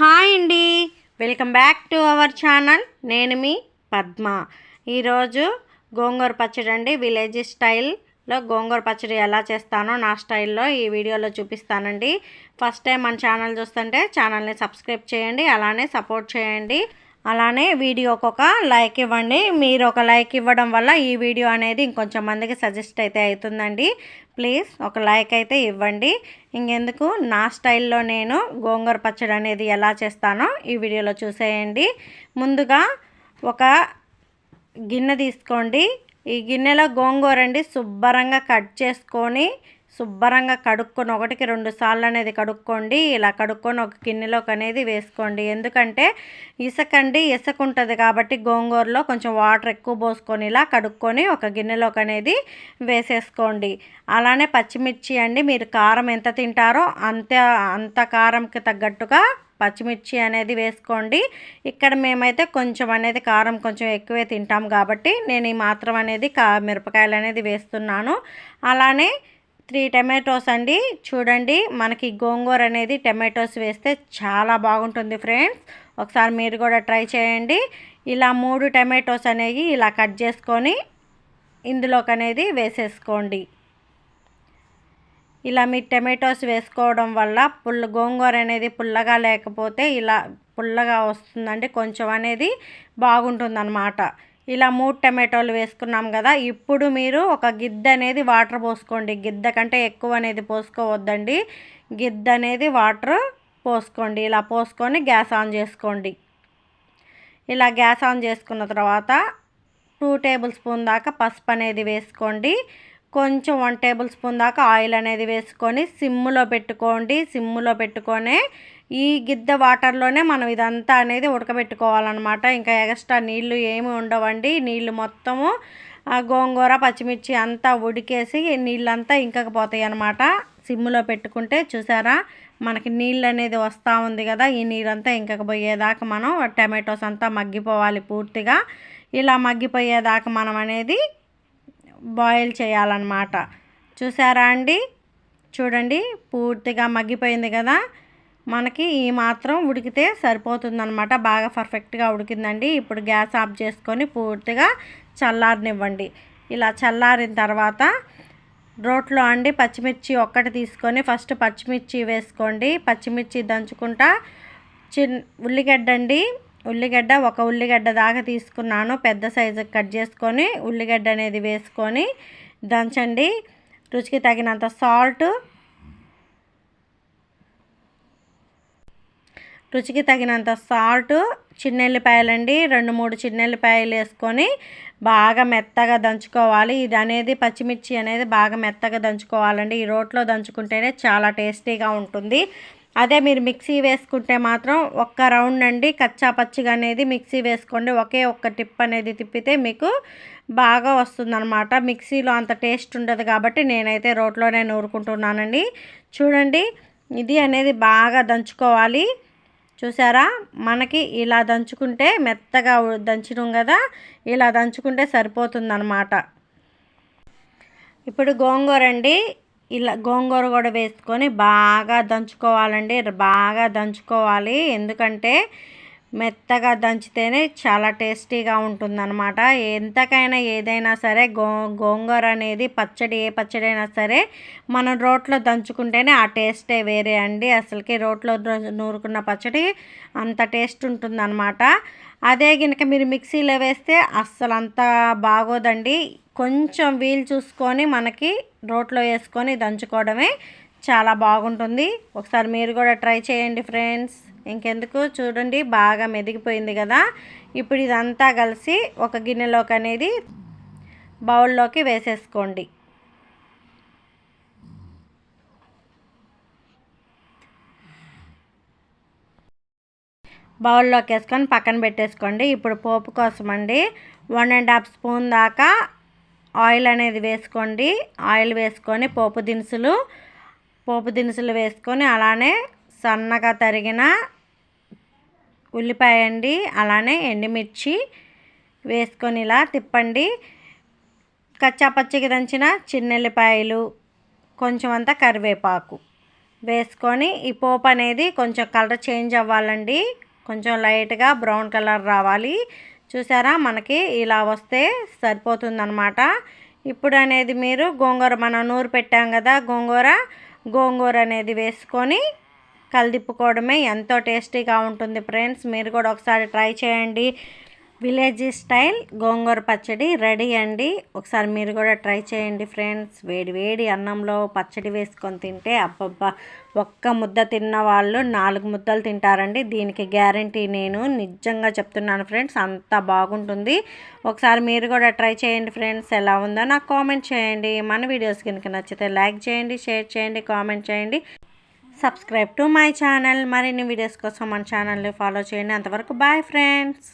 Hi అండి. Welcome back to our channel. నేను మీ పద్మ. ఈరోజు గోంగూర పచ్చడి అండి. విలేజ్ స్టైల్లో గోంగూర పచ్చడి ఎలా చేస్తానో నా స్టైల్లో ఈ వీడియోలో చూపిస్తానండి. ఫస్ట్ టైం మన ఛానల్ చూస్తుంటే ఛానల్ని సబ్స్క్రైబ్ చేయండి. అలానే సపోర్ట్ చేయండి. అలానే వీడియోకి ఒక లైక్ ఇవ్వండి. మీరు ఒక లైక్ ఇవ్వడం వల్ల ఈ వీడియో అనేది ఇంకొంచెం మందికి సజెస్ట్ అయితే అవుతుందండి. ప్లీజ్ ఒక లైక్ అయితే ఇవ్వండి. ఇంకెందుకు? నా స్టైల్లో నేను గోంగూర పచ్చడి అనేది ఎలా చేస్తానో ఈ వీడియోలో చూసేయండి. ముందుగా ఒక గిన్నె తీసుకోండి. ఈ గిన్నెలో గోంగూర అండి శుభ్రంగా కట్ చేసుకొని శుభ్రంగా కడుక్కొని ఒకటికి రెండు సార్లు అనేది కడుక్కోండి. ఇలా కడుక్కొని ఒక గిన్నెలోకి అనేది వేసుకోండి. ఎందుకంటే ఇసుక అండి ఇసుక ఉంటుంది కాబట్టి గోంగూరలో కొంచెం వాటర్ ఎక్కువ పోసుకొని ఇలా కడుక్కొని ఒక గిన్నెలోకి అనేది వేసేసుకోండి. అలానే పచ్చిమిర్చి అండి మీరు కారం ఎంత తింటారో అంత అంత కారంకి తగ్గట్టుగా పచ్చిమిర్చి అనేది వేసుకోండి. ఇక్కడ మేమైతే కొంచెం అనేది కారం కొంచెం ఎక్కువే తింటాం కాబట్టి నేను ఈ మాత్రం అనేది కా మిరపకాయలు అనేది వేస్తున్నాను. అలానే త్రీ టమాటోస్ అండి. చూడండి మనకి గోంగూర అనేది టమాటోస్ వేస్తే చాలా బాగుంటుంది ఫ్రెండ్స్. ఒకసారి మీరు కూడా ట్రై చేయండి. ఇలా మూడు టమాటోస్ అనేవి ఇలా కట్ చేసుకొని ఇందులోకి అనేది వేసేసుకోండి. ఇలా మీ టమాటోస్ వేసుకోవడం వల్ల పుల్ల గోంగూర అనేది పుల్లగా లేకపోతే ఇలా పుల్లగా వస్తుందండి. కొంచెం అనేది బాగుంటుందన్నమాట. ఇలా మూడు టమాటోలు వేసుకున్నాం కదా ఇప్పుడు మీరు ఒక గిద్ద అనేది వాటర్ పోసుకోండి. గిద్ద కంటే ఎక్కువ అనేది పోసుకోవద్దండి. గిద్ద అనేది వాటర్ పోసుకోండి. ఇలా పోసుకొని గ్యాస్ ఆన్ చేసుకోండి. ఇలా గ్యాస్ ఆన్ చేసుకున్న తర్వాత టూ టేబుల్ స్పూన్ దాకా పసుపు అనేది వేసుకోండి. కొంచెం వన్ టేబుల్ స్పూన్ దాకా ఆయిల్ అనేది వేసుకొని సిమ్ములో పెట్టుకోండి. సిమ్ములో పెట్టుకొని ఈ గిద్ద వాటర్లోనే మనం ఇదంతా అనేది ఉడకబెట్టుకోవాలన్నమాట. ఇంకా ఎక్స్ట్రా నీళ్ళు ఏమి ఉండవండి. నీళ్ళు మొత్తము గోంగూర పచ్చిమిర్చి అంతా ఉడికేసి నీళ్ళంతా ఇంకకపోతాయి అనమాట సిమ్ములో పెట్టుకుంటే చూసారా మనకి నీళ్ళు అనేది వస్తూ ఉంది కదా ఈ నీరంతా ఇంకకపోయేదాకా మనం టమాటోస్ అంతా మగ్గిపోవాలి పూర్తిగా. ఇలా మగ్గిపోయేదాకా మనం అనేది బాయిల్ చేయాలన్నమాట. చూసారా అండి? చూడండి పూర్తిగా మగ్గిపోయింది కదా. మనకి ఈ మాత్రం ఉడికితే సరిపోతుందనమాట బాగా పర్ఫెక్ట్గా ఉడికిందండి. ఇప్పుడు గ్యాస్ ఆఫ్ చేసుకొని పూర్తిగా చల్లారనివ్వండి. ఇలా చల్లారిన తర్వాత రోట్లో అండి పచ్చిమిర్చి ఒక్కటి తీసుకొని ఫస్ట్ పచ్చిమిర్చి వేసుకోండి. పచ్చిమిర్చి దంచుకుంటా చిన్ ఉల్లిగడ్డ అండి. ఉల్లిగడ్డ ఒక ఉల్లిగడ్డ దాకా తీసుకున్నాను. పెద్ద సైజు కట్ చేసుకొని ఉల్లిగడ్డ అనేది వేసుకొని దంచండి. రుచికి తగినంత సాల్ట్ రుచికి తగినంత సాల్ట్ చిన్నెల్లిపాయలండి. రెండు మూడు చిన్నెల్లిపాయలు వేసుకొని బాగా మెత్తగా దంచుకోవాలి. ఇది అనేది పచ్చిమిర్చి అనేది బాగా మెత్తగా దంచుకోవాలండి. ఈ రోట్లో దంచుకుంటేనే చాలా టేస్టీగా ఉంటుంది. అదే మీరు మిక్సీ వేసుకుంటే మాత్రం ఒక్క రౌండ్ అండి. కచ్చా పచ్చిగా అనేది మిక్సీ వేసుకోండి. ఒకే ఒక్క టిప్ అనేది తిప్పితే మీకు బాగా వస్తుందన్నమాట. మిక్సీలో అంత టేస్ట్ ఉండదు కాబట్టి నేనైతే రోట్లోనే నూరుకుంటున్నానండి. చూడండి ఇది అనేది బాగా దంచుకోవాలి. చూసారా? మనకి ఇలా దంచుకుంటే మెత్తగా దంచడం కదా? ఇలా దంచుకుంటే సరిపోతుందన్నమాట. ఇప్పుడు గోంగూర అండి. ఇలా గోంగూర కూడా వేసుకొని బాగా దంచుకోవాలండి. బాగా దంచుకోవాలి. ఎందుకంటే మెత్తగా దంచితేనే చాలా టేస్టీగా ఉంటుందన్నమాట. ఎంతకైనా ఏదైనా సరే గో గోంగూర అనేది పచ్చడి ఏ పచ్చడి అయినా సరే మనం రోట్లో దంచుకుంటేనే ఆ టేస్టే వేరే అండి. అసలుకి రోట్లో నూరుకున్న పచ్చడి అంత టేస్ట్ ఉంటుందన్నమాట. అదే కనుక మీరు మిక్సీలో వేస్తే అస్సలు అంత బాగోదండి. కొంచెం వీలు చూసుకొని మనకి రోట్లో వేసుకొని దంచుకోవడమే చాలా బాగుంటుంది. ఒకసారి మీరు కూడా ట్రై చేయండి ఫ్రెండ్స్. ఇంకెందుకు? చూడండి బాగా మెదిగిపోయింది కదా. ఇప్పుడు ఇదంతా కలిసి ఒక గిన్నెలోకి అనేది బౌల్లోకి వేసేసుకోండి. బౌల్లోకి వేసుకొని పక్కన పెట్టేసుకోండి. ఇప్పుడు పోపు కోసం అండి వన్ అండ్ హాఫ్ స్పూన్ దాకా ఆయిల్ అనేది వేసుకోండి. ఆయిల్ వేసుకొని పోపు దినుసులు పోపు దినుసులు వేసుకొని అలానే సన్నగా తరిగిన ఉల్లిపాయ అండి అలానే ఎండుమిర్చి వేసుకొని ఇలా తిప్పండి. కచ్చాపచ్చికి దంచిన చిన్నెల్లిపాయలు కొంచెం అంతా కరివేపాకు వేసుకొని ఈ పోపు అనేది కొంచెం కలర్ చేంజ్ అవ్వాలండి. కొంచెం లైట్గా బ్రౌన్ కలర్ రావాలి. చూసారా? మనకి ఇలా వస్తే సరిపోతుందనమాట ఇప్పుడు అనేది మీరు గోంగూర మనం నూరు పెట్టాం కదా గోంగూర గోంగూర అనేది వేసుకొని కలిదిప్పుకోవడమే ఎంతో టేస్టీగా ఉంటుంది ఫ్రెండ్స్. మీరు కూడా ఒకసారి ట్రై చేయండి. విలేజ్ స్టైల్ గోంగూర పచ్చడి రెడీ అండి. ఒకసారి మీరు కూడా ట్రై చేయండి ఫ్రెండ్స్. వేడి వేడి అన్నంలో పచ్చడి వేసుకొని తింటే అబ్బబ్బా ఒక్క ముద్ద తిన్న వాళ్ళు నాలుగు ముద్దలు తింటారండి. దీనికి గ్యారంటీ నేను నిజంగా చెప్తున్నాను ఫ్రెండ్స్. అంత బాగుంటుంది. ఒకసారి మీరు కూడా ట్రై చేయండి ఫ్రెండ్స్. ఎలా ఉందో నాకు కామెంట్ చేయండి. మన వీడియోస్ కనుక నచ్చితే లైక్ చేయండి షేర్ చేయండి కామెంట్ చేయండి. Subscribe to my channel. మరిన్ని వీడియోస్ కోసం మన ఛానల్ని ఫాలో చేయండి. అంతవరకు బాయ్ ఫ్రెండ్స్.